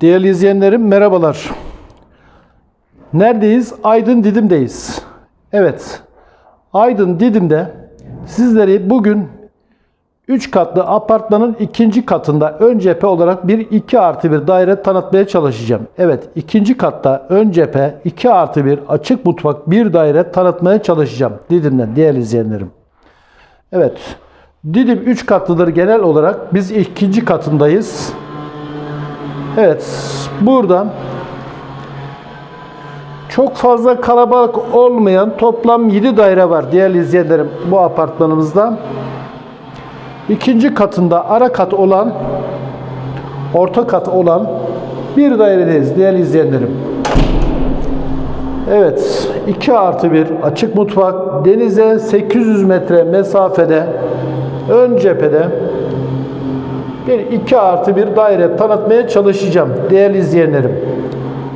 Değerli izleyenlerim merhabalar. Neredeyiz? Aydın Didim'deyiz. Evet. Aydın Didim'de sizleri bugün 3 katlı apartmanın ikinci katında ön cephe olarak bir 2 artı bir daire tanıtmaya çalışacağım. Evet ikinci katta ön cephe 2 artı bir açık mutfak bir daire tanıtmaya çalışacağım Didim'den değerli izleyenlerim. Evet Didim 3 katlıdır genel olarak biz ikinci katındayız. Evet, burada çok fazla kalabalık olmayan toplam 7 daire var değerli izleyenlerim bu apartmanımızda. İkinci katında ara kat olan, orta kat olan bir dairedeyiz değerli izleyenlerim. Evet, 2 artı 1 açık mutfak, denize 800 metre mesafede, ön cephede bir 2 artı bir daire tanıtmaya çalışacağım değerli izleyenlerim.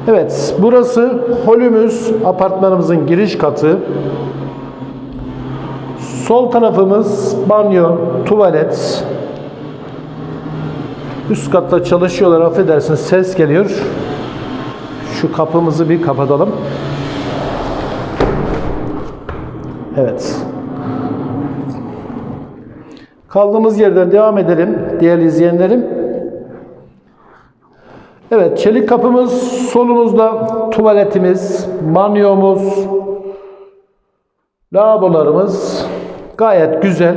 Evet burası holümüz apartmanımızın giriş katı. Sol tarafımız banyo, tuvalet. Üst katta çalışıyorlar affedersiniz ses geliyor. Şu kapımızı bir kapatalım. Evet. Kaldığımız yerden devam edelim değerli izleyenlerim. Evet, çelik kapımız solumuzda tuvaletimiz, banyomuz, lavabolarımız gayet güzel,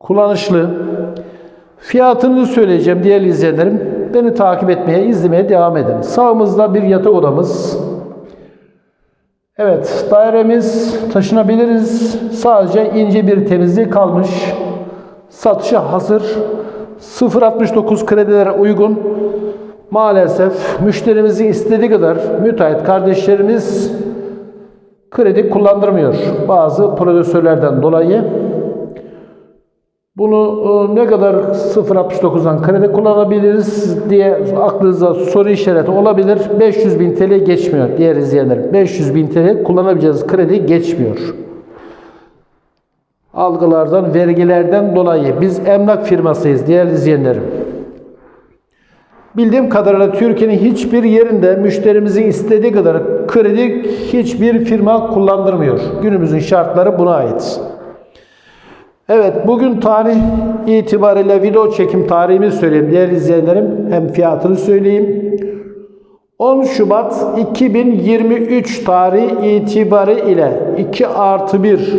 kullanışlı. Fiyatını söyleyeceğim değerli izleyenlerim. Beni takip etmeye, izlemeye devam edin. Sağımızda bir yatak odamız. Evet, dairemiz taşınabiliriz. Sadece ince bir temizliği kalmış. Satışa hazır. 0.69 kredilere uygun. Maalesef müşterimizin istediği kadar müteahhit kardeşlerimiz kredi kullandırmıyor. Bazı prodüsörlerden dolayı. Bunu e, ne kadar 0.69'dan kredi kullanabiliriz diye aklınıza soru işareti olabilir. 500 bin TL geçmiyor diğer izleyenler. 500 bin TL kullanabileceğiniz kredi geçmiyor. Algılardan, vergilerden dolayı biz emlak firmasıyız değerli izleyenlerim. Bildiğim kadarıyla Türkiye'nin hiçbir yerinde müşterimizin istediği kadar kredi hiçbir firma kullandırmıyor. Günümüzün şartları buna ait. Evet bugün tarih itibariyle video çekim tarihimi söyleyeyim değerli izleyenlerim. Hem fiyatını söyleyeyim. 10 Şubat 2023 tarihi itibariyle 2 artı 1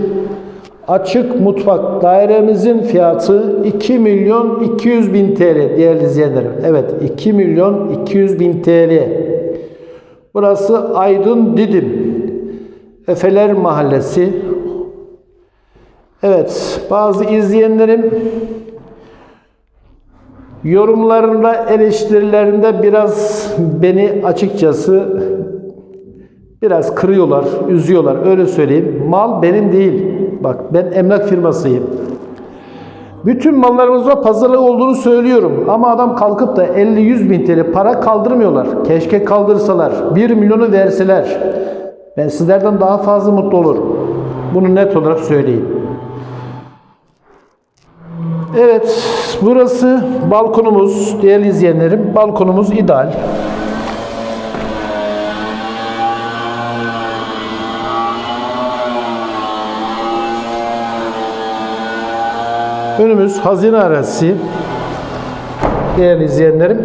açık mutfak dairemizin fiyatı 2 milyon 200 bin TL değerli izleyenlerim. Evet 2 milyon 200 bin TL. Burası Aydın Didim. Efeler Mahallesi. Evet bazı izleyenlerim yorumlarında eleştirilerinde biraz beni açıkçası biraz kırıyorlar, üzüyorlar öyle söyleyeyim. Mal benim değil. Bak ben emlak firmasıyım. Bütün mallarımızda pazarlık olduğunu söylüyorum. Ama adam kalkıp da 50-100 bin TL para kaldırmıyorlar. Keşke kaldırsalar. 1 milyonu verseler. Ben sizlerden daha fazla mutlu olurum. Bunu net olarak söyleyeyim. Evet, burası balkonumuz değerli izleyenlerim. Balkonumuz ideal. Önümüz hazine arazisi. Değerli izleyenlerim.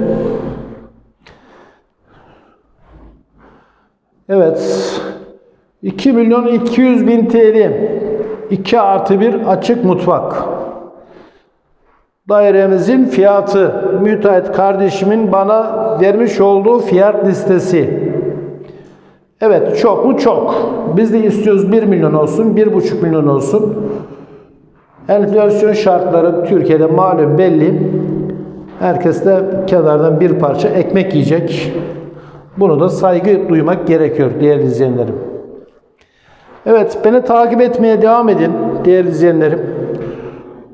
Evet. 2 milyon 200 bin TL. 2 artı 1 açık mutfak. Dairemizin fiyatı müteahhit kardeşimin bana vermiş olduğu fiyat listesi. Evet çok mu çok. Biz de istiyoruz 1 milyon olsun, 1,5 milyon olsun. Enflasyon şartları Türkiye'de malum belli. Herkes de kenardan bir parça ekmek yiyecek. Bunu da saygı duymak gerekiyor değerli izleyenlerim. Evet beni takip etmeye devam edin değerli izleyenlerim.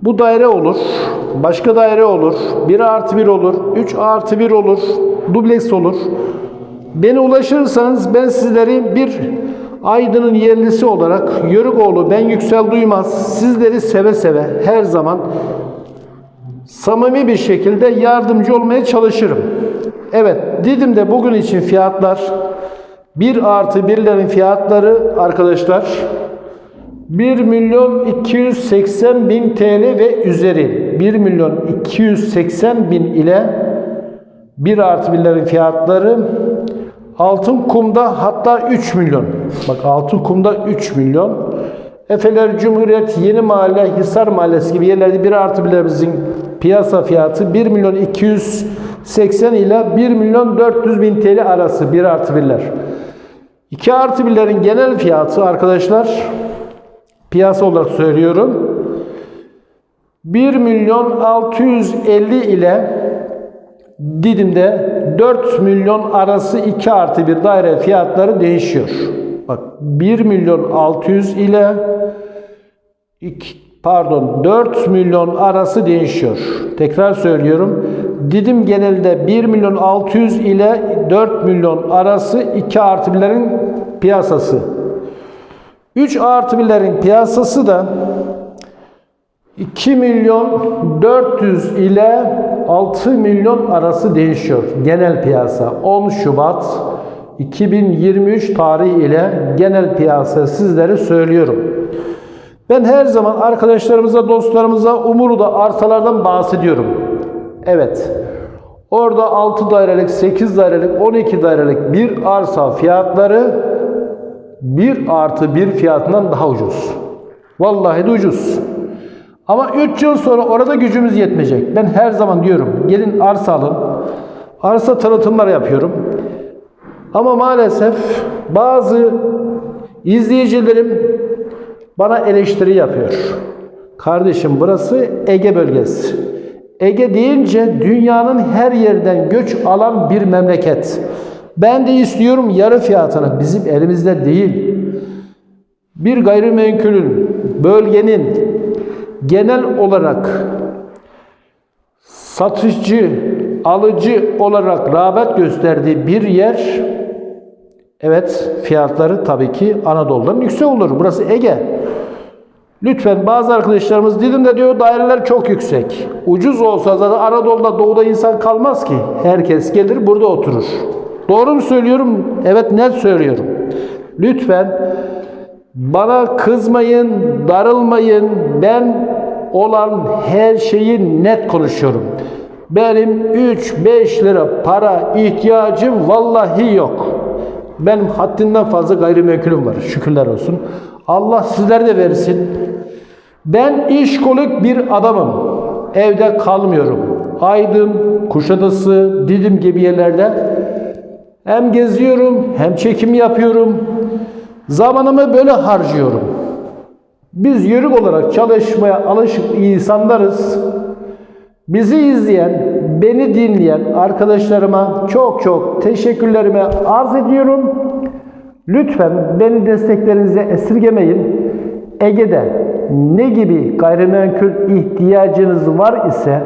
Bu daire olur. Başka daire olur. 1 artı 1 olur. 3 artı 1 olur. Dubleks olur. Beni ulaşırsanız ben sizleri bir Aydın'ın yerlisi olarak Yörükoğlu ben Yüksel Duymaz sizleri seve seve her zaman samimi bir şekilde yardımcı olmaya çalışırım. Evet Didim'de bugün için fiyatlar 1 artı 1'lerin fiyatları arkadaşlar 1 milyon 280 bin TL ve üzeri 1 milyon 280 bin ile 1 artı 1'lerin fiyatları Altın kumda hatta 3 milyon. Bak altın kumda 3 milyon. Efeler Cumhuriyet Yeni Mahalle Hisar Mahallesi gibi yerlerde 1 artı 1'lerimizin piyasa fiyatı 1 milyon 280 ile 1 milyon 400 bin TL arası 1 artı 1'ler. 2 artı 1'lerin genel fiyatı arkadaşlar piyasa olarak söylüyorum. 1 milyon 650 ile Didim'de 4 milyon arası 2 artı 1 daire fiyatları değişiyor. Bak 1 milyon 600 ile 2, pardon 4 milyon arası değişiyor. Tekrar söylüyorum. Didim genelinde 1 milyon 600 ile 4 milyon arası 2 artı 1'lerin piyasası. 3 artı 1'lerin piyasası da 2 milyon 400 ile 6 milyon arası değişiyor. Genel piyasa 10 Şubat 2023 tarihi ile genel piyasa sizlere söylüyorum. Ben her zaman arkadaşlarımıza, dostlarımıza Umur'da arsalardan bahsediyorum. Evet. Orada 6 dairelik, 8 dairelik, 12 dairelik bir arsa fiyatları 1 artı 1 fiyatından daha ucuz. Vallahi de ucuz. Ama 3 yıl sonra orada gücümüz yetmeyecek. Ben her zaman diyorum gelin arsa alın. Arsa tanıtımları yapıyorum. Ama maalesef bazı izleyicilerim bana eleştiri yapıyor. Kardeşim burası Ege bölgesi. Ege deyince dünyanın her yerden göç alan bir memleket. Ben de istiyorum yarı fiyatına bizim elimizde değil. Bir gayrimenkulün, bölgenin genel olarak satıcı, alıcı olarak rağbet gösterdiği bir yer evet fiyatları tabii ki Anadolu'dan yüksek olur. Burası Ege. Lütfen bazı arkadaşlarımız Didim'de diyor daireler çok yüksek. Ucuz olsa zaten Anadolu'da doğuda insan kalmaz ki. Herkes gelir burada oturur. Doğru mu söylüyorum? Evet net söylüyorum. Lütfen bana kızmayın, darılmayın. Ben olan her şeyi net konuşuyorum. Benim 3-5 lira para ihtiyacım vallahi yok. Benim haddinden fazla gayrimenkulüm var. Şükürler olsun. Allah sizlere de versin. Ben işkolik bir adamım. Evde kalmıyorum. Aydın, Kuşadası, Didim gibi yerlerde hem geziyorum hem çekim yapıyorum. Zamanımı böyle harcıyorum. Biz yörük olarak çalışmaya alışık insanlarız. Bizi izleyen, beni dinleyen arkadaşlarıma çok çok teşekkürlerimi arz ediyorum. Lütfen beni desteklerinize esirgemeyin. Ege'de ne gibi gayrimenkul ihtiyacınız var ise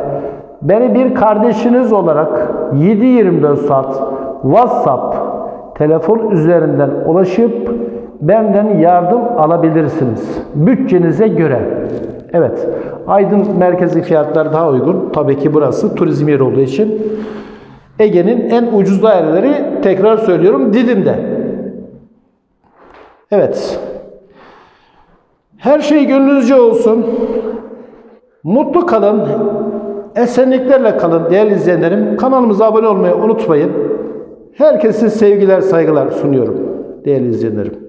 beni bir kardeşiniz olarak 7-24 saat WhatsApp, telefon üzerinden ulaşıp benden yardım alabilirsiniz. Bütçenize göre. Evet. Aydın merkezi fiyatlar daha uygun. Tabii ki burası turizm yeri olduğu için. Ege'nin en ucuz daireleri tekrar söylüyorum Didim'de. Evet. Her şey gönlünüzce olsun. Mutlu kalın. Esenliklerle kalın değerli izleyenlerim. Kanalımıza abone olmayı unutmayın. Herkese sevgiler, saygılar sunuyorum değerli izleyenlerim.